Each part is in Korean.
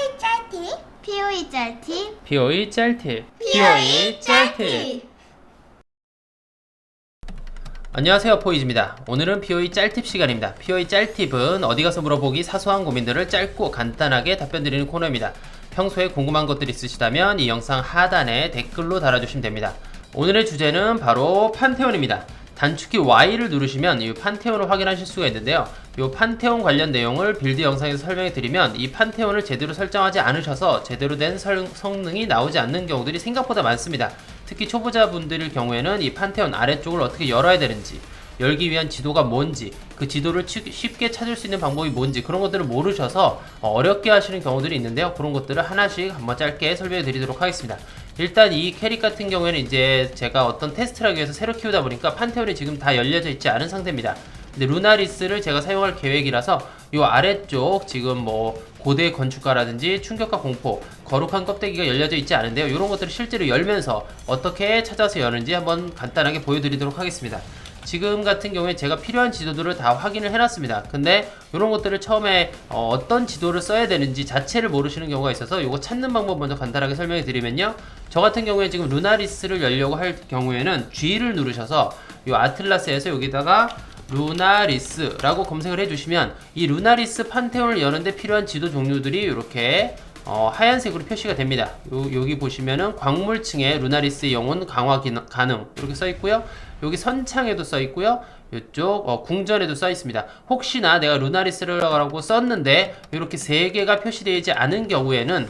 POE 짤팁 POE 짤팁 POE 짤팁 POE 짤팁 안녕하세요 포이즈입니다. 오늘은 POE 짤팁 시간입니다. POE 짤팁은 어디 가서 물어보기 사소한 고민들을 짧고 간단하게 답변 드리는 코너입니다. 평소에 궁금한 것들 있으시다면 이 영상 하단에 댓글로 달아주시면 됩니다. 오늘의 주제는 바로 판테온입니다. 단축키 Y를 누르시면 이 판테온을 확인하실 수가 있는데요. 이 판테온 관련 내용을 빌드 영상에서 설명해 드리면 이 판테온을 제대로 설정하지 않으셔서 제대로 된 설- 성능이 나오지 않는 경우들이 생각보다 많습니다. 특히 초보자분들일 경우에는 이 판테온 아래쪽을 어떻게 열어야 되는지 열기 위한 지도가 뭔지 그 지도를 치- 쉽게 찾을 수 있는 방법이 뭔지 그런 것들을 모르셔서 어, 어렵게 하시는 경우들이 있는데요. 그런 것들을 하나씩 한번 짧게 설명해 드리도록 하겠습니다. 일단 이 캐릭 같은 경우에는 이제 제가 어떤 테스트를 하기 위해서 새로 키우다 보니까 판테온이 지금 다 열려져 있지 않은 상태입니다 근데 루나리스를 제가 사용할 계획이라서 이 아래쪽 지금 뭐 고대 건축가라든지 충격과 공포, 거룩한 껍데기가 열려져 있지 않은데요. 이런 것들을 실제로 열면서 어떻게 찾아서 여는지 한번 간단하게 보여드리도록 하겠습니다. 지금 같은 경우에 제가 필요한 지도들을 다 확인을 해놨습니다. 근데 이런 것들을 처음에 어, 떤 지도를 써야 되는지 자체를 모르시는 경우가 있어서 이거 찾는 방법 먼저 간단하게 설명해 드리면요. 저 같은 경우에 지금 루나리스를 열려고 할 경우에는 G를 누르셔서 이 아틀라스에서 여기다가 루나리스라고 검색을 해주시면 이 루나리스 판테온을 여는데 필요한 지도 종류들이 이렇게 어, 하얀색으로 표시가 됩니다. 요, 여기 보시면은 광물층에 루나리스의 영혼 강화 기능, 가능 이렇게 써 있고요. 여기 선창에도 써 있고요. 이쪽 어, 궁전에도 써 있습니다. 혹시나 내가 루나리스라고 썼는데 이렇게 세 개가 표시되지 않은 경우에는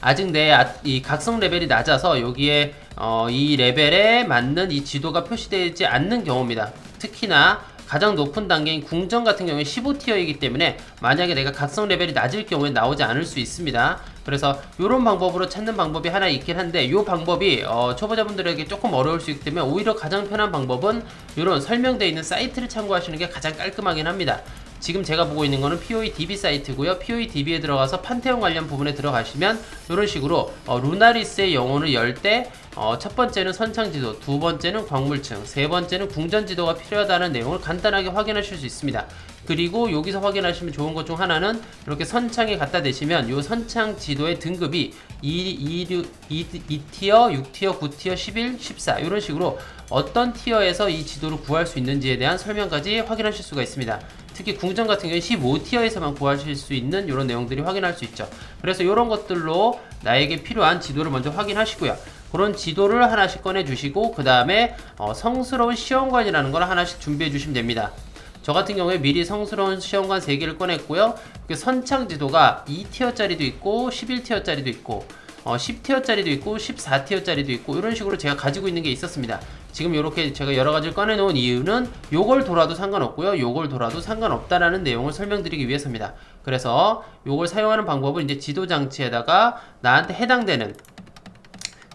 아직 내 이 각성 레벨이 낮아서 여기에 어, 이 레벨에 맞는 이 지도가 표시되지 않는 경우입니다. 특히나 가장 높은 단계인 궁전 같은 경우에 15티어이기 때문에 만약에 내가 각성 레벨이 낮을 경우에 나오지 않을 수 있습니다. 그래서 이런 방법으로 찾는 방법이 하나 있긴 한데 이 방법이 어, 초보자분들에게 조금 어려울 수 있기 때문에 오히려 가장 편한 방법은 이런 설명되어 있는 사이트를 참고하시는 게 가장 깔끔하긴 합니다. 지금 제가 보고 있는 거는 POE DB 사이트고요. POE DB에 들어가서 판테온 관련 부분에 들어가시면 이런 식으로 어, 루나리스의 영혼을 열때 어, 첫 번째는 선창 지도, 두 번째는 광물층, 세 번째는 궁전 지도가 필요하다는 내용을 간단하게 확인하실 수 있습니다. 그리고 여기서 확인하시면 좋은 것 중 하나는 이렇게 선창에 갖다 대시면 이 선창 지도의 등급이 2, 2, 2, 2 티어, 6티어, 9티어, 11, 14 이런 식으로 어떤 티어에서 이 지도를 구할 수 있는지에 대한 설명까지 확인하실 수가 있습니다. 특히 궁전 같은 경우에 15티어에서만 구하실 수 있는 이런 내용들이 확인할 수 있죠. 그래서 이런 것들로 나에게 필요한 지도를 먼저 확인하시고요. 그런 지도를 하나씩 꺼내 주시고 그 다음에 어, 성스러운 시험관이라는 걸 하나씩 준비해 주시면 됩니다. 저 같은 경우에 미리 성스러운 시험관 3개를 꺼냈고요. 그 선창 지도가 2티어짜리도 있고 11티어짜리도 있고 어, 10티어짜리도 있고 14티어짜리도 있고 이런 식으로 제가 가지고 있는 게 있었습니다. 지금 이렇게 제가 여러 가지를 꺼내 놓은 이유는 요걸 돌아도 상관없고요. 요걸 돌아도 상관없다라는 내용을 설명드리기 위해서입니다. 그래서 요걸 사용하는 방법은 이제 지도 장치에다가 나한테 해당되는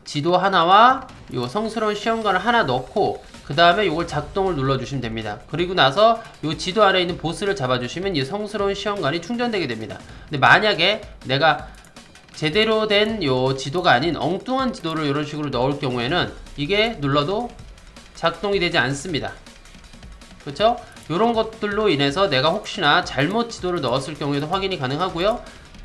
지도 하나와 요 성스러운 시험관을 하나 넣고 그 다음에 요걸 작동을 눌러주시면 됩니다. 그리고 나서 요 지도 안에 있는 보스를 잡아주시면 이 성스러운 시험관이 충전되게 됩니다. 근데 만약에 내가 제대로 된 요 지도가 아닌 엉뚱한 지도를 이런 식으로 넣을 경우에는 이게 눌러도 작동이 되지 않습니다. 그렇죠? 이런 것들로 인해서 내가 혹시나 잘못 지도를 넣었을 경우에도 확인이 가능하고요.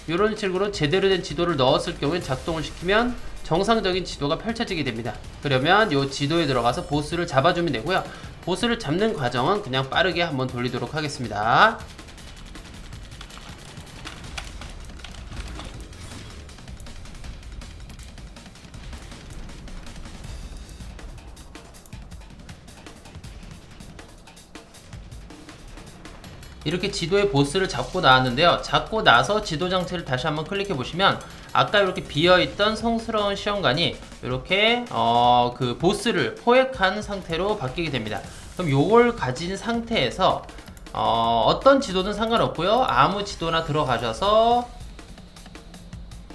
이런 식으로 제대로 된 지도를 넣었을 경우에 작동을 시키면 정상적인 지도가 펼쳐지게 됩니다. 그러면 이 지도에 들어가서 보스를 잡아주면 되고요. 보스를 잡는 과정은 그냥 빠르게 한번 돌리도록 하겠습니다. 이렇게 지도의 보스를 잡고 나왔는데요. 잡고 나서 지도 장치를 다시 한번 클릭해 보시면 아까 이렇게 비어 있던 성스러운 시험관이 이렇게 어, 그 보스를 포획한 상태로 바뀌게 됩니다. 그럼 요걸 가진 상태에서 어, 어떤 지도든 상관없고요. 아무 지도나 들어가셔서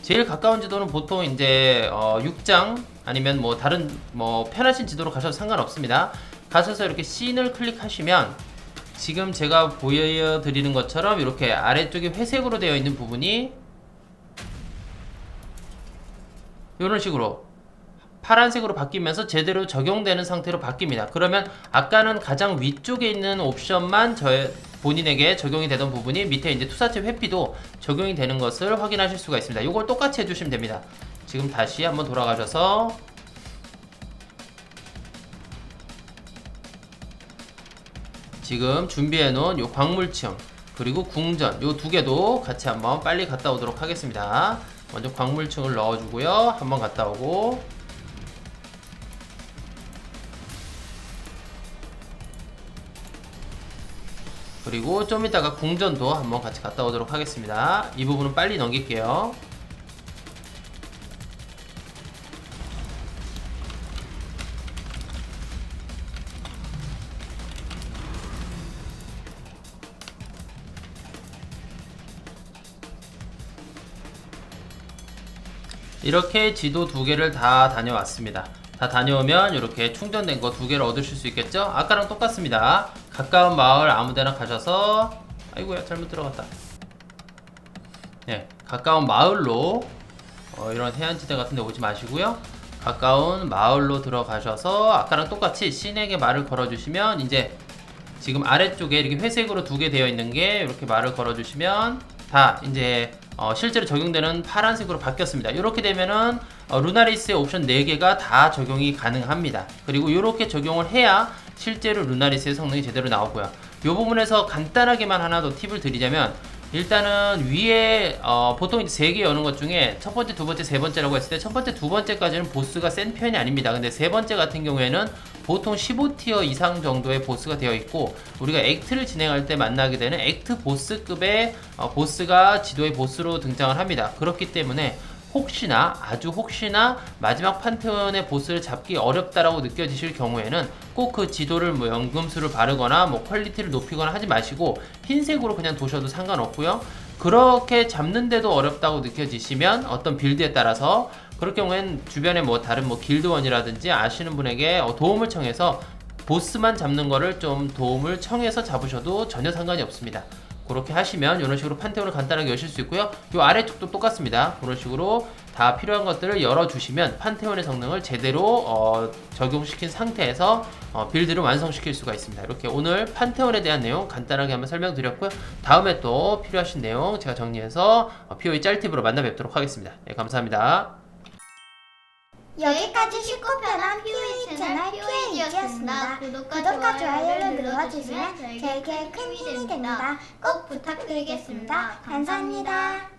제일 가까운 지도는 보통 이제 어, 6장 아니면 뭐 다른 뭐 편하신 지도로 가셔도 상관없습니다. 가셔서 이렇게 씬을 클릭하시면 지금 제가 보여드리는 것처럼 이렇게 아래쪽에 회색으로 되어 있는 부분이 이런 식으로 파란색으로 바뀌면서 제대로 적용되는 상태로 바뀝니다. 그러면 아까는 가장 위쪽에 있는 옵션만 저 본인에게 적용이 되던 부분이 밑에 이제 투사체 회피도 적용이 되는 것을 확인하실 수가 있습니다. 이걸 똑같이 해주시면 됩니다. 지금 다시 한번 돌아가셔서 지금 준비해 놓은 요 광물층 그리고 궁전 요 두 개도 같이 한번 빨리 갔다 오도록 하겠습니다. 먼저 광물층을 넣어주고요. 한번 갔다 오고 그리고 좀 이따가 궁전도 한번 같이 갔다 오도록 하겠습니다. 이 부분은 빨리 넘길게요. 이렇게 지도 두 개를 다 다녀왔습니다. 다 다녀오면 이렇게 충전된 거 두 개를 얻으실 수 있겠죠? 아까랑 똑같습니다. 가까운 마을 아무데나 가셔서 아이고야 잘못 들어갔다. 네, 가까운 마을로 어, 이런 해안지대 같은 데 오지 마시고요. 가까운 마을로 들어가셔서 아까랑 똑같이 신에게 말을 걸어주시면 이제 지금 아래쪽에 이렇게 회색으로 두 개 되어 있는 게 이렇게 말을 걸어주시면 다 이제 어, 실제로 적용되는 파란색으로 바뀌었습니다. 이렇게 되면은 어, 루나리스의 옵션 4개가 다 적용이 가능합니다. 그리고 이렇게 적용을 해야 실제로 루나리스의 성능이 제대로 나오고요. 이 부분에서 간단하게만 하나 더 팁을 드리자면 일단은 위에 어, 보통 이제 3개 여는 것 중에 첫 번째, 두 번째, 세 번째라고 했을 때 첫 번째, 두 번째까지는 보스가 센 편이 아닙니다. 근데 세 번째 같은 경우에는 보통 15티어 이상 정도의 보스가 되어 있고 우리가 액트를 진행할 때 만나게 되는 액트 보스급의 어, 보스가 지도의 보스로 등장을 합니다. 그렇기 때문에 혹시나 아주 혹시나 마지막 판테온의 보스를 잡기 어렵다라고 느껴지실 경우에는 꼭 그 지도를 뭐 연금수를 바르거나 뭐 퀄리티를 높이거나 하지 마시고 흰색으로 그냥 도셔도 상관없고요. 그렇게 잡는데도 어렵다고 느껴지시면 어떤 빌드에 따라서 그럴 경우엔 주변에 뭐 다른 뭐 길드원이라든지 아시는 분에게 어, 도움을 청해서 보스만 잡는 거를 좀 도움을 청해서 잡으셔도 전혀 상관이 없습니다. 그렇게 하시면 이런 식으로 판테온을 간단하게 여실 수 있고요. 이 아래쪽도 똑같습니다. 그런 식으로 다 필요한 것들을 열어주시면 판테온의 성능을 제대로 어, 적용시킨 상태에서 어, 빌드를 완성시킬 수가 있습니다. 이렇게 오늘 판테온에 대한 내용 간단하게 한번 설명드렸고요. 다음에 또 필요하신 내용 제가 정리해서 어, POE 짤팁으로 만나 뵙도록 하겠습니다. 네, 감사합니다. 여기까지 쉽고 편한 POE 채널 POE였습니다. 구독과 좋아요를 눌러주시면 저에게 큰 힘이 됩니다. 꼭 부탁드리겠습니다. 감사합니다.